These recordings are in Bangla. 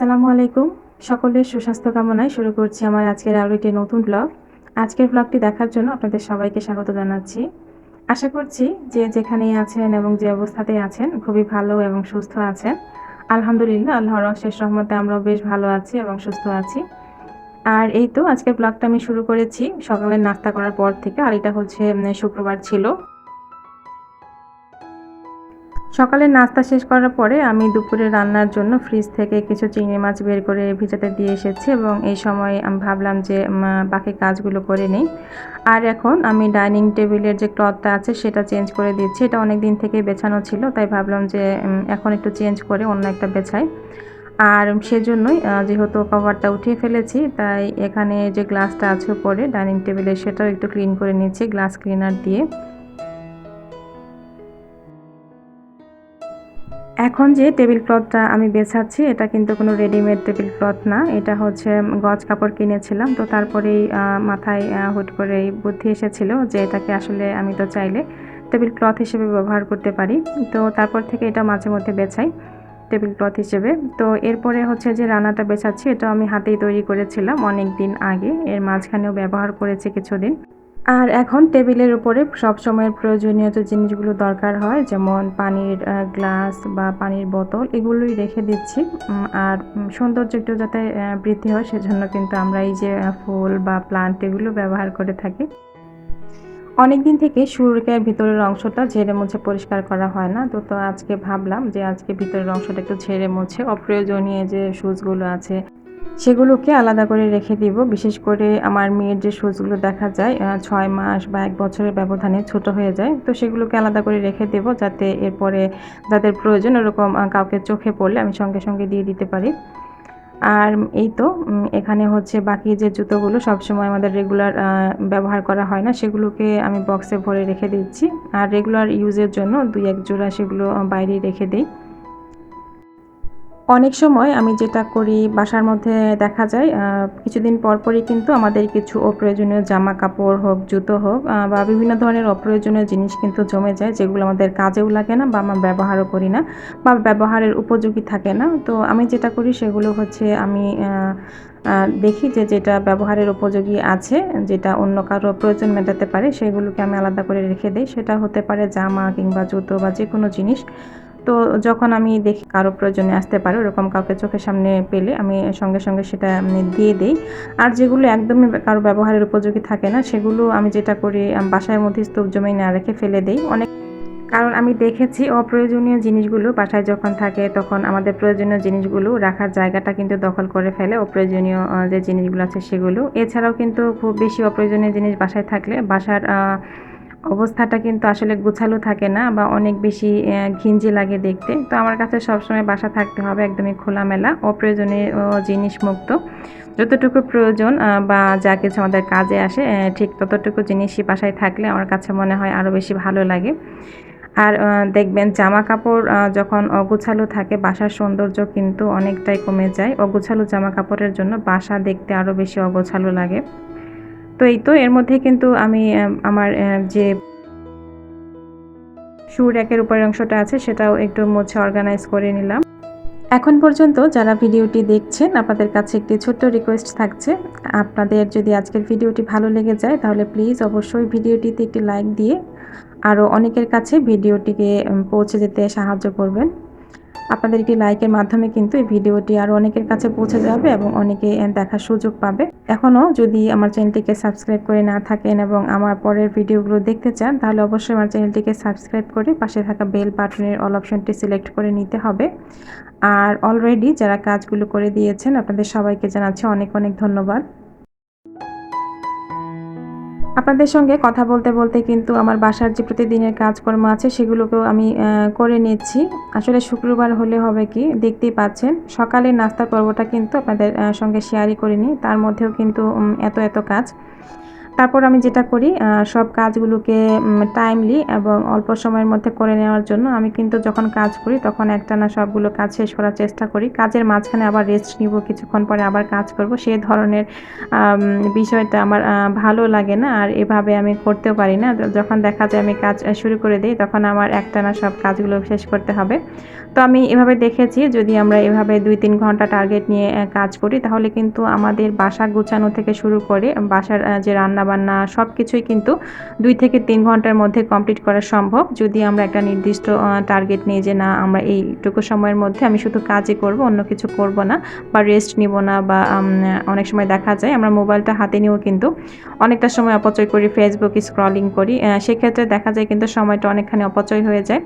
আসসালামু আলাইকুম। সকলের সুস্বাস্থ্য কামনায় শুরু করছি আমার আজকের আরও একটি নতুন ব্লগ আজকের ব্লগটি দেখার জন্য আপনাদের সবাইকে স্বাগত জানাচ্ছি। আশা করছি যে যেখানেই আছেন এবং যে অবস্থাতেই আছেন খুবই ভালো এবং সুস্থ আছেন। আলহামদুলিল্লাহ, আল্লাহর শেষ রহমতে আমরাও বেশ ভালো আছি এবং সুস্থ আছি। আর এই তো আজকের ব্লগটা আমি শুরু করেছি সকালের নাস্তা করার পর থেকে, আর এটা হচ্ছে শুক্রবার ছিল। সকালের নাস্তা শেষ করার পরে আমি দুপুরে রান্নার জন্য ফ্রিজ থেকে কিছু চিংড়ি মাছ বের করে ভিজাতে দিয়ে এসেছি এবং এই সময় আমি ভাবলাম যে বাকি কাজগুলো করে নিই। আর এখন আমি ডাইনিং টেবিলের যে ক্লথটা আছে সেটা চেঞ্জ করে দিচ্ছি। এটা অনেক দিন থেকে বেছানো ছিল, তাই ভাবলাম যে এখন একটু চেঞ্জ করে অন্য একটা বেছাই। আর সেজন্যই যেহেতু কভারটা উঠিয়ে ফেলেছি, তাই এখানে যে গ্লাসটা আছে উপরে ডাইনিং টেবিলে সেটাও একটু ক্লিন করে নিচ্ছি গ্লাস ক্লিনার দিয়ে। এখন যে টেবিল ক্লথটা আমি বেছাচ্ছি, এটা কিন্তু কোনো রেডিমেড টেবিল ক্লথ না। এটা হচ্ছে গজ কাপড় কিনেছিলাম, তো তারপরেই মাথায় হুট করে বুদ্ধি এসেছিল যে এটাকে আসলে আমি তো চাইলে টেবিল ক্লথ হিসেবে ব্যবহার করতে পারি। তো তারপর থেকে এটা মাঝে মধ্যে বেছাই টেবিল ক্লথ হিসেবে। তো এরপরে হচ্ছে যে রান্নাটা বেছাচ্ছি, এটা আমি হাতেই তৈরি করেছিলাম অনেক দিন আগে। এর মাঝখানেও ব্যবহার করেছি কিছুদিন। আর এখন টেবিলের উপরে সব সময়ের প্রয়োজনীয় যে জিনিসগুলো দরকার হয়, যেমন পানির গ্লাস বা পানির বোতল, এগুলোই রেখে দিচ্ছি। আর সৌন্দর্য একটু যাতে বৃদ্ধি হয়, সেজন্য কিন্তু আমরা এই যে ফুল বা প্লান্ট এগুলো ব্যবহার করে থাকি। অনেক দিন থেকে শুরুকের ভিতরের অংশটা ঝেড়ে মুছে পরিষ্কার করা হয় না। তো তো আজকে ভাবলাম যে, আজকে ভিতরের অংশটা একটু ঝেড়ে মুছে, অপ্রয়োজনীয় যে শুজগুলো আছে সেগুলোকে আলাদা করে রেখে দিব। বিশেষ করে আমার মেয়ের যে শুজগুলো দেখা যায় ছয় মাস বা এক বছরের ব্যবধানে ছোট হয়ে যায় তো সেগুলোকে আলাদা করে রেখে দেব যাতে এরপরে যাদের প্রয়োজন ওরকম কাউকে চোখে পড়লে আমি সঙ্গে সঙ্গে দিয়ে দিতে পারি। আর এই তো এখানে হচ্ছে বাকি যে জুতোগুলো সবসময় আমাদের রেগুলার ব্যবহার করা হয় না সেগুলোকে আমি বক্সে ভরে রেখে দিচ্ছি। আর রেগুলার ইউজের জন্য দুই এক জোড়া সেগুলো আহ, বাইরেই রেখে দিই। অনেক সময় আমি যেটা করি, বাসার মধ্যে দেখা যায় কিছুদিন পর পরই কিন্তু আমাদের কিছু অপ্রয়োজনীয় জামা কাপড় হোক, জুতো হোক বা বিভিন্ন ধরনের অপ্রয়োজনীয় জিনিস কিন্তু জমে যায়, যেগুলো আমাদের কাজেও লাগে না বা আমরা ব্যবহারও করি না বা ব্যবহারের উপযোগী থাকে না। তো আমি যেটা করি সেগুলো হচ্ছে আমি দেখি যে যেটা ব্যবহারের উপযোগী আছে, যেটা অন্য কারও প্রয়োজন মেটাতে পারে, সেগুলোকে আমি আলাদা করে রেখে দিই। সেটা হতে পারে জামা কিংবা জুতো বা যে কোনো জিনিস। তো যখন আমি দেখি কারও প্রয়োজনে আসতে পারে, ওরকম কাউকে চোখের সামনে পেলে আমি সঙ্গে সঙ্গে সেটা দিয়ে দিই। আর যেগুলো একদমই কারও ব্যবহারের উপযোগী থাকে না, সেগুলো আমি যেটা করি বাসার মধ্যে স্তূপ জমে না রেখে ফেলে দিই। অনেক কারণ আমি দেখেছি অপ্রয়োজনীয় জিনিসগুলো বাসায় যখন থাকে, তখন আমাদের প্রয়োজনীয় জিনিসগুলো রাখার জায়গাটা কিন্তু দখল করে ফেলে, অপ্রয়োজনীয় যে জিনিসগুলো আছে সেগুলো। এছাড়াও কিন্তু খুব বেশি অপ্রয়োজনীয় জিনিস বাসায় থাকলে বাসার অবস্থাটা কিন্তু আসলে গোছালো থাকে না বা অনেক বেশি ঘিঞ্জি লাগে দেখতে। তো আমার কাছে সবসময় বাসা থাকতে হবে একদমই খোলামেলা, অপ্রয়োজনীয় জিনিস মুক্ত যতটুকু প্রয়োজন বা যা কিছু আমাদের কাজে আসে ঠিক ততটুকু জিনিসই বাসায় থাকলে আমার কাছে মনে হয় আরও বেশি ভালো লাগে। আর দেখবেন জামা কাপড় যখন অগুছালো থাকে, বাসার সৌন্দর্য কিন্তু অনেকটাই কমে যায়। অগুছালো জামা কাপড়ের জন্য বাসা দেখতে আরও বেশি অগোছালো লাগে। তো এই তো, এর মধ্যে কিন্তু আমি আমার যে শু র্যাকের উপরের অংশটা আছে, সেটাও একটু মুছে অর্গানাইজ করে নিলাম। এখন পর্যন্ত যারা ভিডিওটি দেখছেন, আপনাদের কাছে একটি ছোট্ট রিকোয়েস্ট থাকছে। আপনাদের যদি আজকের ভিডিওটি ভালো লেগে যায়, তাহলে প্লিজ অবশ্যই ভিডিওটিতে একটি লাইক দিয়ে আরও অনেকের কাছে ভিডিওটিকে পৌঁছে যেতে সাহায্য করবেন। আপনাদের একটি লাইকের মাধ্যমে কিন্তু এই ভিডিওটি আরও অনেকের কাছে পৌঁছে যাবে এবং অনেকে দেখার সুযোগ পাবে। এখনও যদি আমার চ্যানেলটিকে সাবস্ক্রাইব করে না থাকেন এবং আমার পরের ভিডিওগুলো দেখতে চান, তাহলে অবশ্যই আমার চ্যানেলটিকে সাবস্ক্রাইব করে পাশে থাকা বেল বাটনের অল অপশনটি সিলেক্ট করে নিতে হবে। আর অলরেডি যারা কাজগুলো করে দিয়েছেন, আপনাদের সবাইকে জানাচ্ছি অনেক অনেক ধন্যবাদ। আপনাদের সঙ্গে কথা বলতে বলতে কিন্তু আমার বাসার যে প্রতিদিনের কাজকর্ম আছে সেগুলোকেও আমি করে নিচ্ছি। আসলে শুক্রবার হলে হবে কি, দেখতেই পাচ্ছেন। সকালে নাস্তার পর্বটা কিন্তু আপনাদের সঙ্গে শেয়ারই করিনি তার মধ্যেও কিন্তু এত এত কাজ। তারপর আমি যেটা করি সব কাজগুলোকে টাইমলি এবং অল্প সময়ের মধ্যে করে নেওয়ার জন্য আমি কিন্তু যখন কাজ করি তখন একটানা সবগুলো কাজ শেষ করার চেষ্টা করি। কাজের মাঝখানে আবার রেস্ট নিব, কিছুক্ষণ পরে আবার কাজ করব। সেই ধরনের বিষয়টা আমার ভালো লাগে না আর এভাবে আমি করতেও পারি না। যখন দেখা যায় আমি কাজ শুরু করে দিই তখন আমার একটানা সব কাজগুলো শেষ করতে হবে। তো আমি এভাবে দেখেছি, যদি আমরা এভাবে দুই তিন ঘণ্টা টার্গেট নিয়ে কাজ করি তাহলে কিন্তু আমাদের বাসা গোছানো থেকে শুরু করে বাসার যে রান্না বান্না সব কিছুই কিন্তু দুই থেকে তিন ঘণ্টার মধ্যে কমপ্লিট করা সম্ভব। যদি আমরা একটা নির্দিষ্ট টার্গেট নিই যে না, আমরা এইটুকু সময়ের মধ্যে আমি শুধু কাজই করব, অন্য কিছু করব না বা রেস্ট নিব না বা অনেক সময় দেখা যায় আমরা মোবাইলটা হাতে নিয়েও কিন্তু অনেকটা সময় অপচয় করি ফেসবুক স্ক্রলিং করি। সেক্ষেত্রে দেখা যায় কিন্তু সময়টা অনেকখানি অপচয় হয়ে যায়।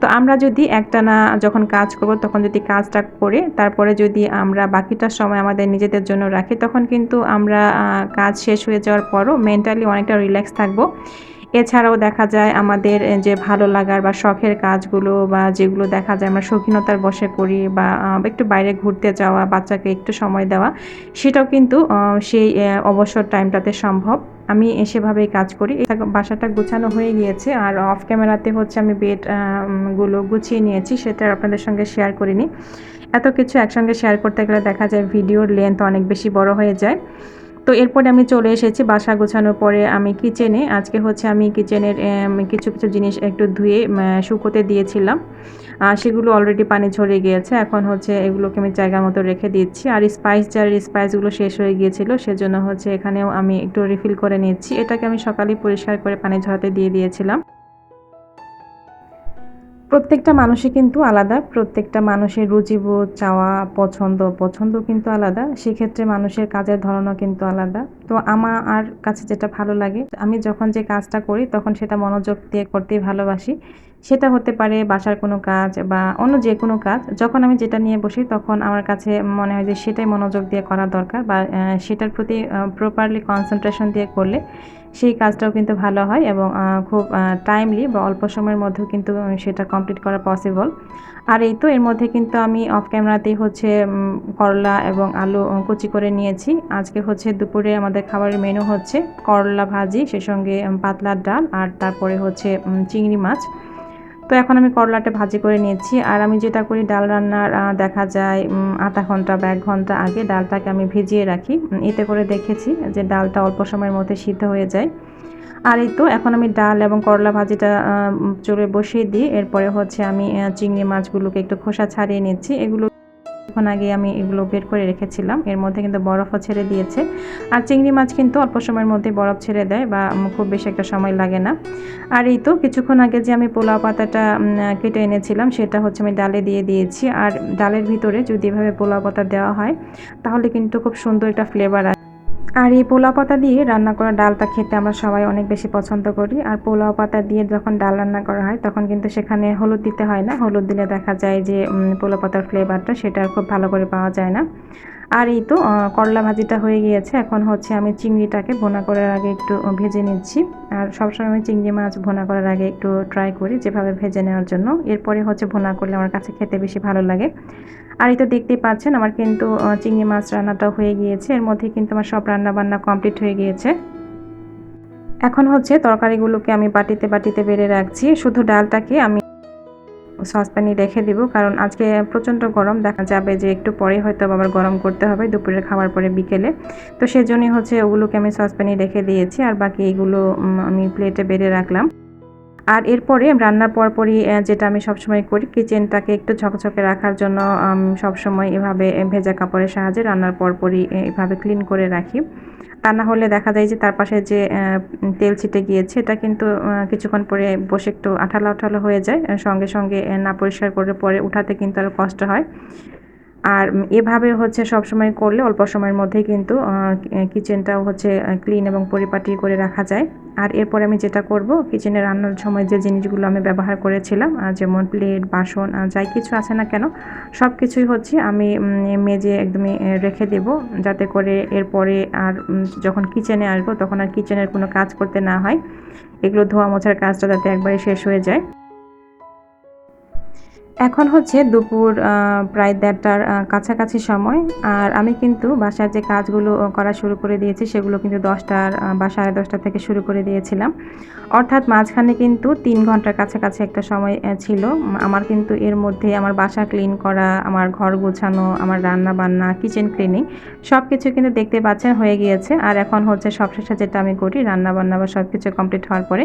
তো আমরা যদি একটা না যখন কাজ করব, তখন যদি কাজটা করে, তারপরে যদি আমরা বাকিটা সময় আমাদের নিজেদের জন্য রাখি, তখন কিন্তু আমরা কাজ শেষ হয়ে যাওয়ার পরও মেন্টালি অনেকটা রিল্যাক্স থাকব। এছাড়াও দেখা যায় আমাদের যে ভালো লাগার বা শখের কাজগুলো বা যেগুলো দেখা যায় আমরা শৌখিনতার বসে করি বা একটু বাইরে ঘুরতে যাওয়া, বাচ্চাকে একটু সময় দেওয়া, সেটাও কিন্তু সেই অবসর টাইমটাতে সম্ভব। আমি সেভাবেই কাজ করি। বাসাটা গুছানো হয়ে গিয়েছে আর অফ ক্যামেরাতে হচ্ছে আমি বেডগুলো গুছিয়ে নিয়েছি, সেটা আপনাদের সঙ্গে শেয়ার করিনি। এত কিছু একসঙ্গে শেয়ার করতে গেলে দেখা যায় ভিডিওর লেন্থ অনেক বেশি বড় হয়ে যায়। তো এরপরে আমি চলে এসেছি বাসা গোছানোর পরে আমি কিচেনে আজকে হচ্ছে আমি কিচেনের কিছু কিছু জিনিস একটু ধুয়ে শুকোতে দিয়েছিলাম। আর সেগুলো অলরেডি পানি ঝরে গিয়েছে। এখন হচ্ছে এগুলোকে আমি জায়গা মতো রেখে দিচ্ছি। আর স্পাইস যার স্পাইসগুলো শেষ হয়ে গিয়েছিল, সেজন্য হচ্ছে এখানেও আমি একটু রিফিল করে নিচ্ছি। এটাকে আমি সকালেই পরিষ্কার করে পানি ঝরাতে দিয়ে দিয়েছিলাম। প্রত্যেকটা মানুষই কিন্তু আলাদা, প্রত্যেকটা মানুষের রুচিবোধ, চাওয়া, পছন্দ পছন্দ কিন্তু আলাদা, সেক্ষেত্রে মানুষের কাজের ধরনও কিন্তু আলাদা। তো আমার কাছে যেটা ভালো লাগে, আমি যখন যে কাজটা করি তখন সেটা মনোযোগ দিয়ে করতেই ভালোবাসি। সেটা হতে পারে বাসার কোনো কাজ বা অন্য যে কোনো কাজ। যখন আমি যেটা নিয়ে বসি তখন আমার কাছে মনে হয় যে সেটাই মনোযোগ দিয়ে করা দরকার বা সেটার প্রতি প্রপারলি কনসেন্ট্রেশন দিয়ে করলে সেই কাজটাও কিন্তু ভালো হয় এবং খুব টাইমলি বা অল্প সময়ের মধ্যেও কিন্তু সেটা কমপ্লিট করা পসিবল আর এই তো এর মধ্যে কিন্তু আমি অফ ক্যামেরাতেই হচ্ছে করলা এবং আলু কুচি করে নিয়েছি। আজকে হচ্ছে দুপুরে আমাদের খাবারের মেনু হচ্ছে করলা ভাজি সে সঙ্গে উম, পাতলার ডাল আর তারপরে হচ্ছে চিংড়ি মাছ। তো এখন আমি করলাটা ভাজি করে নিয়েছি। আর আমি যেটা করি, ডাল রান্নার দেখা যায় আধা ঘণ্টা বা এক ঘণ্টা আগে ডালটাকে আমি ভিজিয়ে রাখি। এতে করে দেখেছি যে ডালটা অল্প সময়ের মধ্যে সিদ্ধ হয়ে যায়। আর এই তো, এখন আমি ডাল এবং করলা ভাজিটা চুলে বসিয়ে দিই। এরপরে হচ্ছে আমি চিংড়ি মাছগুলোকে একটু খোসা ছাড়িয়ে নিচ্ছি। এগুলো কিছুক্ষণ আগে আমি এগুলো বের করে রেখেছিলাম। এর মধ্যে কিন্তু বরফও ছেড়ে দিয়েছে। আর চিংড়ি মাছ কিন্তু অল্প সময়ের মধ্যে বরফ ছেড়ে দেয় বা খুব বেশি একটা সময় লাগে না। আর এই তো কিছুক্ষণ আগে যে আমি পোলাও পাতাটা কেটে এনেছিলাম, সেটা হচ্ছে আমি ডালে দিয়ে দিয়েছি। আর ডালের ভিতরে যদি এভাবে পোলাও পাতা দেওয়া হয়, তাহলে কিন্তু খুব সুন্দর একটা ফ্লেভার আর এই পোলাও পাতা দিয়ে রান্না করা ডালটা খেতে আমরা সবাই অনেক বেশি পছন্দ করি। আর পোলাও পাতা দিয়ে যখন ডাল রান্না করা হয়, তখন কিন্তু সেখানে হলুদ দিতে হয় না। হলুদ দিলে দেখা যায় যে পোলাও পাতার ফ্লেভারটা সেটা খুব ভালো করে পাওয়া যায় না। আর এই তো করলা ভাজিটা হয়ে গিয়েছে। এখন হচ্ছে আমি চিংড়িটাকে ভোনা করার আগে একটু ভেজে নিচ্ছি। আর সবসময় আমি চিংড়ি মাছ ভোনা করার আগে একটু ট্রাই করি যেভাবে ভেজে নেওয়ার জন্য। এরপরে হচ্ছে ভোনা করলে আমার কাছে খেতে বেশি ভালো লাগে। আর এই তো দেখতেই পাচ্ছেন, আমার কিন্তু চিংড়ি মাছ রান্নাটা হয়ে গিয়েছে। এর মধ্যে কিন্তু আমার সব রান্না বান্না কমপ্লিট হয়ে গিয়েছে। এখন হচ্ছে তরকারিগুলোকে আমি বাটিতে বাটিতে বেড়ে রাখছি। শুধু ডালটাকে আমি সসপ্যানে রেখে দিব, কারণ আজকে প্রচণ্ড গরম, দেখা যাবে যে একটু পরে হয়তো আবার গরম করতে হবে দুপুরের খাওয়ার পরে বিকেলে। তো সেজন্যই হচ্ছে ওগুলোকে আমি সসপ্যানে রেখে দিয়েছি, আর বাকি এগুলো আমি প্লেটে বেড়ে রাখলাম। আর এরপরে রান্নার পরপরই যেটা আমি সবসময় করি কিচেনটাকে একটু ঝকঝকে রাখার জন্য সবসময় এভাবে ভেজা কাপড়ের সাহায্যে রান্নার পরপরই এভাবে ক্লিন করে রাখি। তা না হলে দেখা যায় যে তার পাশে যে তেল ছিটে গিয়েছে, এটা কিন্তু কিছুক্ষণ পরে বসে একটু আঠালো আঠালো হয়ে যায়। সঙ্গে সঙ্গে না পরিষ্কার করে পরে উঠাতে কিন্তু আরও কষ্ট হয়। আর এভাবে হচ্ছে সব সময় করলে অল্প সময়ের মধ্যেই কিন্তু কিচেনটাও হচ্ছে ক্লিন এবং পরিপাটি করে রাখা যায়। আর এরপরে আমি যেটা করব কিচেনে রান্নার সময় যে জিনিসগুলো আমি ব্যবহার করেছিলাম যেমন প্লেট বাসন যাই কিছু আছে না কেন সব কিছুই হচ্ছে আমি মেজে একদমই রেখে দেব। যাতে করে এরপরে আর যখন কিচেনে আসব, তখন আর কিচেনের কোনো কাজ করতে না হয়। এগুলো ধোয়া মোছার কাজটা যাতে একবারে শেষ হয়ে যায়। এখন হচ্ছে দুপুর প্রায় দেড়টার কাছাকাছি সময়। আর আমি কিন্তু বাসার যে কাজগুলো করা শুরু করে দিয়েছি, সেগুলো কিন্তু দশটার বা সাড়ে দশটা থেকে শুরু করে দিয়েছিলাম। অর্থাৎ মাঝখানে কিন্তু তিন ঘণ্টার কাছাকাছি একটা সময় ছিল। আমার কিন্তু এর মধ্যে আমার বাসা ক্লিন করা, আমার ঘর গোছানো, আমার রান্না বান্না কিচেন ক্লিনিং সব কিছু কিন্তু দেখতে পাচ্ছেন হয়ে গিয়েছে। আর এখন হচ্ছে সবশেষে যেটা আমি করি রান্না বান্না বা সব কিছু কমপ্লিট হওয়ার পরে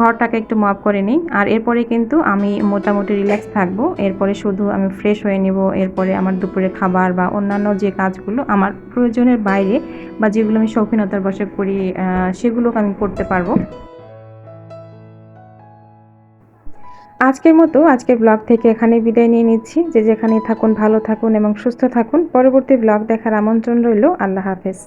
ঘরটাকে একটু মপ করে নিই। আর এরপরে কিন্তু আমি মোটামুটি রিল্যাক্স থাকব। এরপরে শুধু আমি ফ্রেশ হয়ে নিব, এরপরে আমার দুপুরে খাবার বা অন্যান্য যে কাজগুলো আমার প্রয়োজনের বাইরে বা যেগুলো আমি শৌখিনতার বসে করি সেগুলো আমি করতে পারব। আজকের মতো আজকের ব্লগ থেকে এখানে বিদায় নিয়ে নিচ্ছি। যে যেখানে থাকুন, ভালো থাকুন এবং সুস্থ থাকুন। পরবর্তী ব্লগ দেখার আমন্ত্রণ রইল। আল্লাহ হাফেজ।